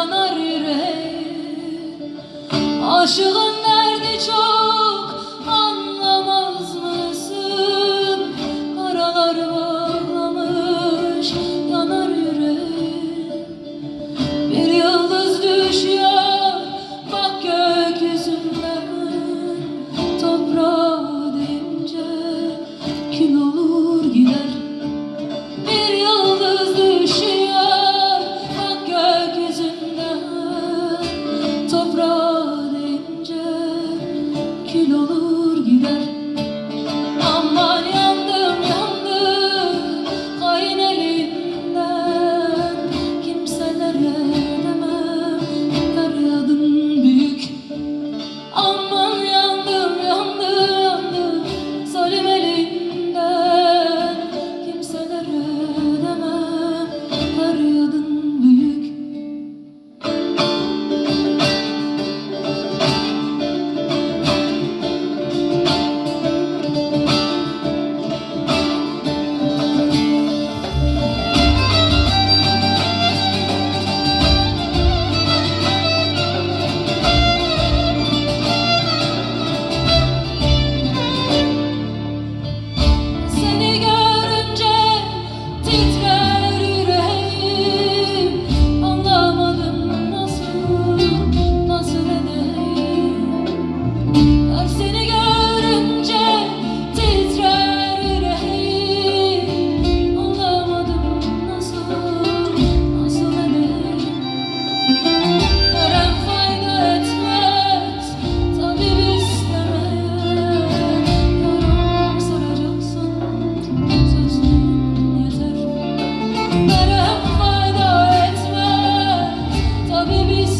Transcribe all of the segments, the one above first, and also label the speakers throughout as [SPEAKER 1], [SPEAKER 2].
[SPEAKER 1] yanar yüreğim Aşığın derdi çok.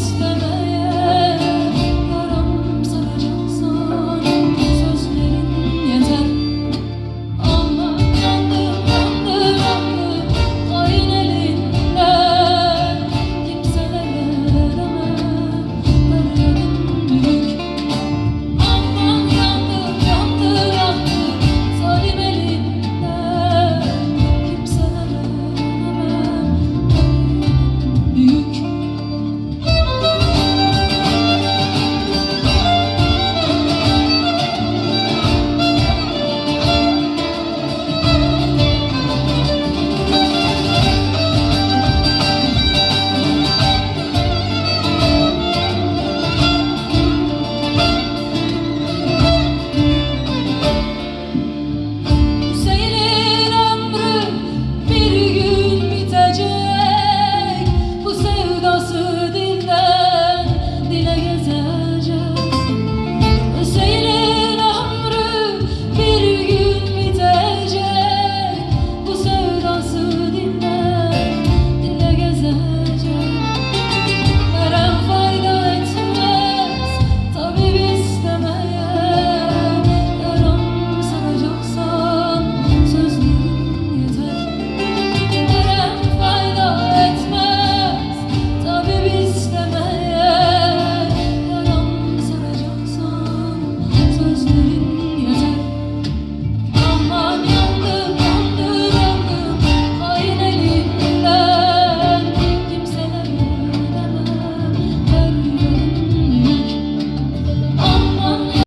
[SPEAKER 1] Christmas.